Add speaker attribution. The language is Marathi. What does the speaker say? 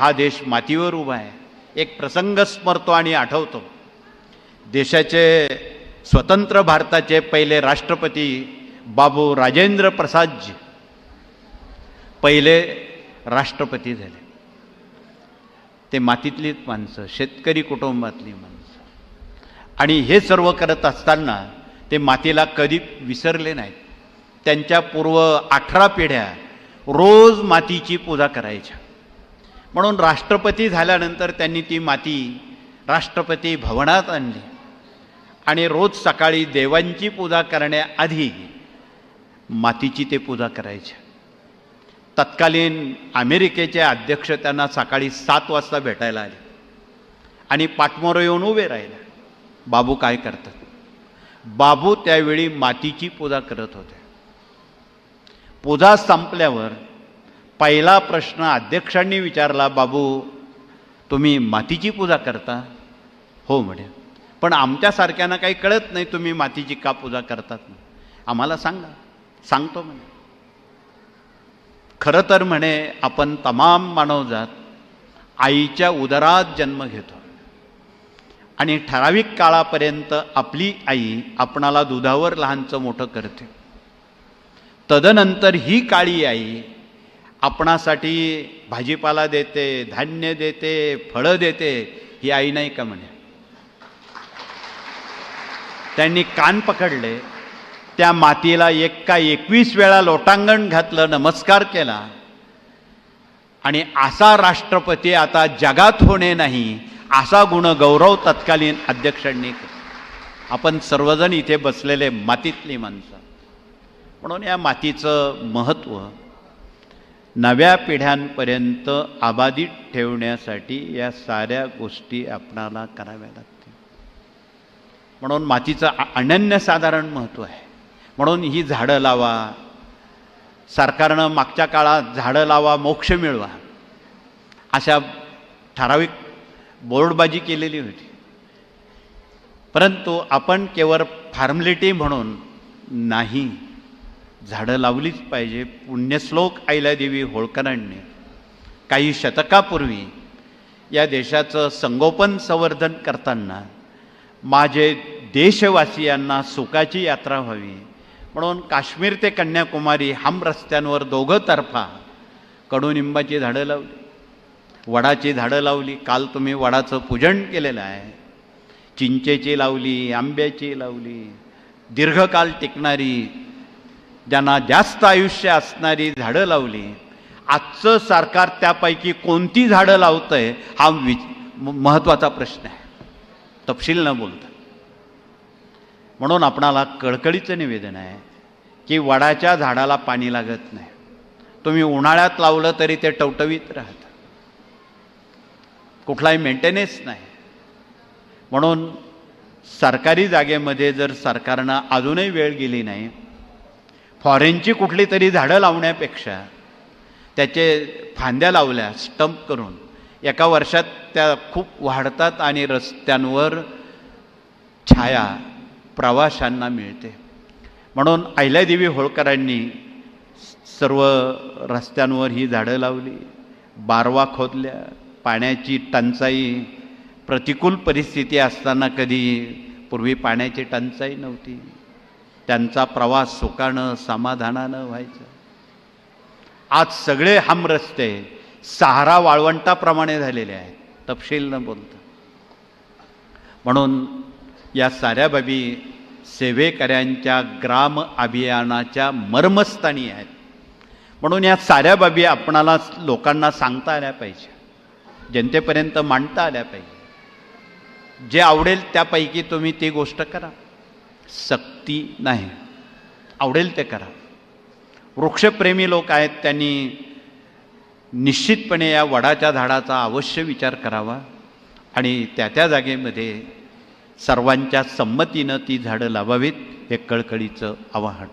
Speaker 1: हा देश मातीवर उभा आहे. एक प्रसंग स्मरतो आणि आठवतो. देशाचे स्वतंत्र भारताचे पहिले राष्ट्रपती बाबू राजेंद्र प्रसादजी पहिले राष्ट्रपती झाले. ते मातीतलीच माणसं शेतकरी कुटुंबातली माणसं. आणि हे सर्व करत असताना ते मातीला कधी विसरले नाहीत. त्यांच्या पूर्व अठरा पिढ्या रोज मातीची पूजा करायच्या. म्हणून राष्ट्रपती झाल्यानंतर त्यांनी ती माती राष्ट्रपती भवनात आणली. आणि रोज सकाळी देवांची पूजा करण्याआधी मातीची ते पूजा करायचे. तत्कालीन अमेरिकेचे अध्यक्ष त्यांना सकाळी सात वाजता भेटायला आले. आणि पाठमोरं येऊन उभे राहिले. बाबू काय करतात? बाबू त्यावेळी मातीची पूजा करत होते. पूजा संपल्यावर पहिला प्रश्न अध्यक्षांनी विचारला बाबू तुम्ही मातीची पूजा करता? हो म्हणे. पण आमच्यासारख्यांना काही कळत नाही तुम्ही मातीची का पूजा करतात? ना आम्हाला सांगा. सांगतो म्हणे. खरं तर म्हणे आपण तमाम मानवजात आईच्या उदरात जन्म घेतो. आणि ठराविक काळापर्यंत आपली आई आपणाला दुधावर लहानचं मोठं करते. तदनंतर ही काळी आई आपणासाठी भाजीपाला देते धान्य देते फळं देते ही आई नाही का म्हणे? त्यांनी कान पकडले त्या मातीला एक का एकवीस वेळा लोटांगण घातलं नमस्कार केला. आणि असा राष्ट्रपती आता जगात होणे नाही असा गुण गौरव तत्कालीन अध्यक्षांनी आपण सर्वजण इथे बसलेले मातीतली माणसं. म्हणून या मातीचं महत्त्व नव्या पिढ्यांपर्यंत आबाधित ठेवण्यासाठी या साऱ्या गोष्टी आपणाला कराव्या लागतील. म्हणून मातीचं अनन्यसाधारण महत्त्व आहे. म्हणून ही झाडं लावा. सरकारनं मागच्या काळात झाडं लावा मोक्ष मिळवा. अशा ठराविक बोर्डबाजी केलेली होती. परंतु आपण केवळ फॉर्मॅलिटी म्हणून नाही झाडं लावलीच पाहिजे. पुण्यश्लोक आईलादेवी होळकरांनी. काही शतकापूर्वी या देशाचं संगोपन संवर्धन करताना माझे देशवासियांना सुखाची यात्रा व्हावी. म्हणून काश्मीर ते कन्याकुमारी हम रस्त्यांवर दोघं तर्फा कडुनिंबाची झाडं लावली. वडाची झाडं लावली. काल तुम्ही वडाचं पूजन केलेलं आहे. चिंचेची लावली आंब्याची लावली. दीर्घकाल टिकणारी ज्यांना जास्त आयुष्य असणारी झाडं लावली आजचं सरकार त्यापैकी कोणती झाडं लावतंय हा वि महत्त्वाचा प्रश्न आहे. तपशील न बोलता. म्हणून आपणाला कळकळीचं निवेदन आहे की वडाच्या झाडाला पाणी लागत नाही. तुम्ही उन्हाळ्यात लावलं तरी ते टवटवीत राहतं. कुठलाही मेंटेनन्स नाही. म्हणून सरकारी जागेमध्ये जर सरकारनं अजूनही वेळ गेली नाही फॉरेनची कुठली तरी झाडं लावण्यापेक्षा त्याचे फांद्या लावल्या स्टंप करून एका वर्षात त्या खूप वाढतात आणि रस्त्यांवर छाया प्रवाशांना मिळते. म्हणून अहिल्यादेवी होळकरांनी सर्व रस्त्यांवर ही झाडं लावली बारवा खोदल्या पाण्याची टंचाई प्रतिकूल परिस्थिती असताना कधी पूर्वी पाण्याची टंचाई नव्हती. त्यांचा प्रवास सुकानं समाधानानं व्हायचं. आज सगळे हम रस्ते सहारा वाळवंटाप्रमाणे झालेले आहेत. तपशील न बोलता. म्हणून या साऱ्या बाबी सेवेकऱ्यांच्या ग्राम अभियानाच्या मर्मस्थानी आहेत. म्हणून या साऱ्या बाबी आपणाला लोकांना सांगता आल्या पाहिजे. जनतेपर्यंत मांडता आल्या पाहिजे. जे आवडेल त्यापैकी तुम्ही ती गोष्ट करा. सक्ती नाही. आवडेल ते करा. वृक्षप्रेमी लोक आहेत त्यांनी निश्चितपणे या वडाच्या झाडाचा अवश्य विचार करावा आणि त्या त्या जागेमध्ये सर्वांच्या संमतीनं ती झाडं लावावीत हे कळकळीचं आवाहन.